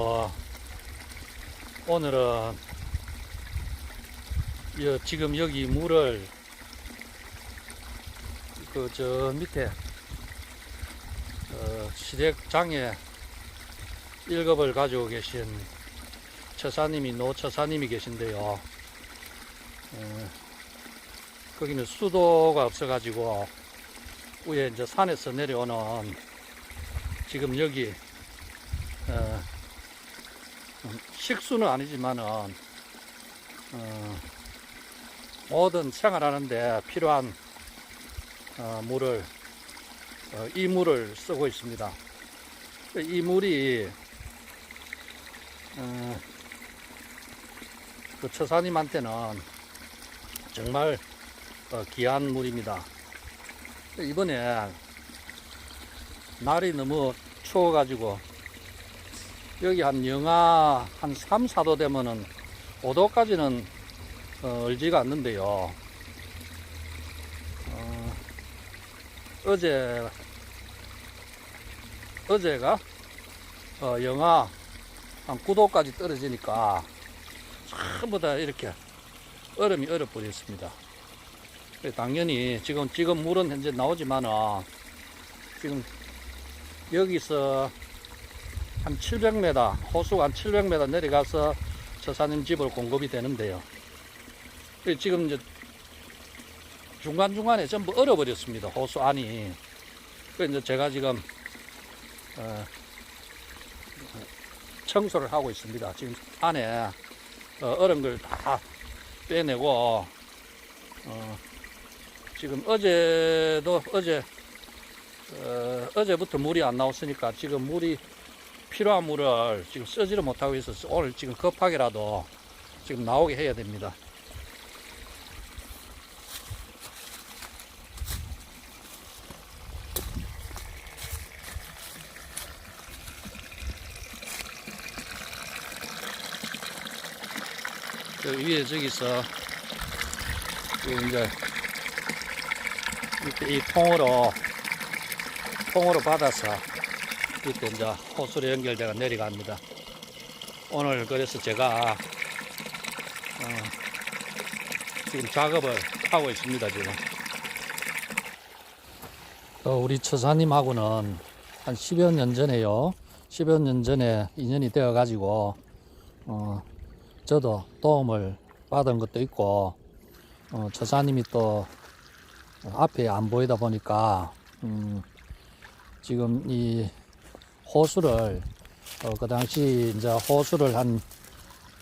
어, 오늘은 여, 지금 여기 물을 그 저 밑에 어, 시댁장에 1급을 가지고 계신 처사님이 노처사님이 계신데요. 어, 거기는 수도가 없어가지고 위에 이제 산에서 내려오는 지금 여기 어, 음, 식수는 아니지만은 어, 모든 생활하는데 필요한 어, 물을 어, 이 물을 쓰고 있습니다. 이 물이 어, 그 처사님한테는 정말 어, 귀한 물입니다. 이번에 날이 너무 추워가지고 여기 한 영하 한 3, 4도 되면은 5도까지는 어, 얼지가 않는데요. 어, 어제 어제가 어, 영하 한 9도까지 떨어지니까 전부 다 이렇게 얼음이 얼어버렸습니다. 당연히 지금 지금 물은 현재 나오지만은 지금 여기서 한 700m 호수가 한 700m 내려가서 저사님 집으로 공급이 되는데요. 지금 이제 중간 중간에 전부 얼어버렸습니다. 호수 안이. 그 이제 제가 지금 어, 청소를 하고 있습니다. 지금 안에 어, 얼은 걸 다 빼내고 어, 지금 어제도 어제 어, 어제부터 물이 안 나왔으니까 지금 물이 필요한 물을 지금 쓰지를 못하고 있어서 오늘 지금 급하게라도 지금 나오게 해야 됩니다. 저 위에 저기서 지금 이제 이 통으로 통으로 받아서 이때 이제 호수로 연결돼가 내려갑니다. 오늘 그래서 제가 어, 지금 작업을 하고 있습니다. 지금 어, 우리 처사님하고는 한 10여 년 전에요. 10여 년 전에 인연이 되어 가지고 어, 저도 도움을 받은 것도 있고 어, 처사님이 또 앞에 안 보이다 보니까 음, 지금 이 호수를 어, 그 당시 이제 호수를 한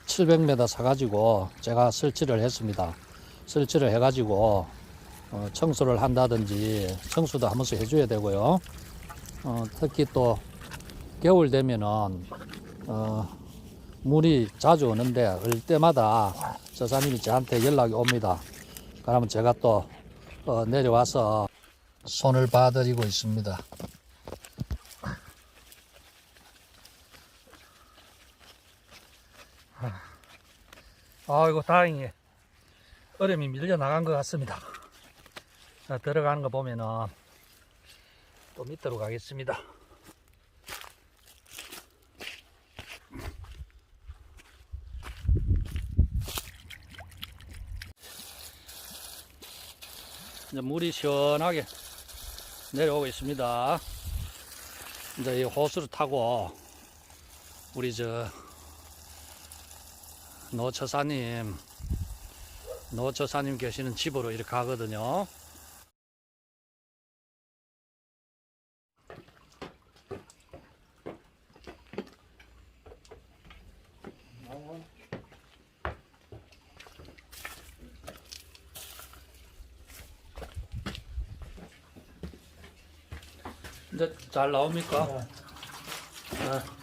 700m 사가지고 제가 설치를 했습니다. 설치를 해가지고 어, 청소를 한다든지 청소도 한 번씩 해줘야 되고요. 어, 특히 또 겨울 되면은 어, 물이 자주 오는데 올 때마다 저사님이 저한테 연락이 옵니다. 그러면 제가 또 어, 내려와서 손을 봐드리고 있습니다. 아이고 다행히 얼음이 밀려 나간 것 같습니다. 자, 들어가는 거 보면은 또 밑으로 가겠습니다. 이제 물이 시원하게 내려오고 있습니다. 이제 이 호수를 타고 우리 저 노처사님 노처사님 계시는 집으로 이렇게 가거든요. 이제 잘 나옵니까? 어,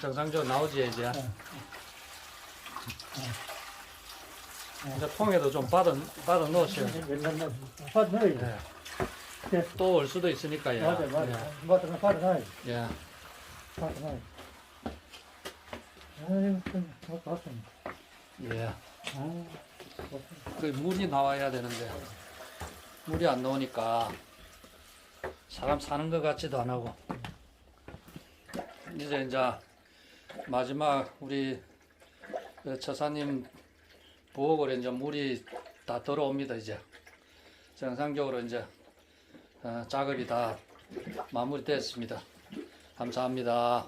정상적으로 나오지 이제. 이제 통에도 좀 받아 받아 넣으셔야 돼. 받아놔요. 예. 또 올 수도 있으니까요. 맞아, 맞아. 받아놔, 받아놔요. 예. 예. 받아놔요. 아유, 좀, 뭐, 봤습니다. 예. 아유, 그 물이 나와야 되는데 물이 안 나오니까 사람 사는 것 같지도 안 하고 이제 이제 마지막 우리 그 처사님 부엌으로 이제 물이 다 들어옵니다 이제. 정상적으로 이제 어, 작업이 다 마무리됐습니다. 감사합니다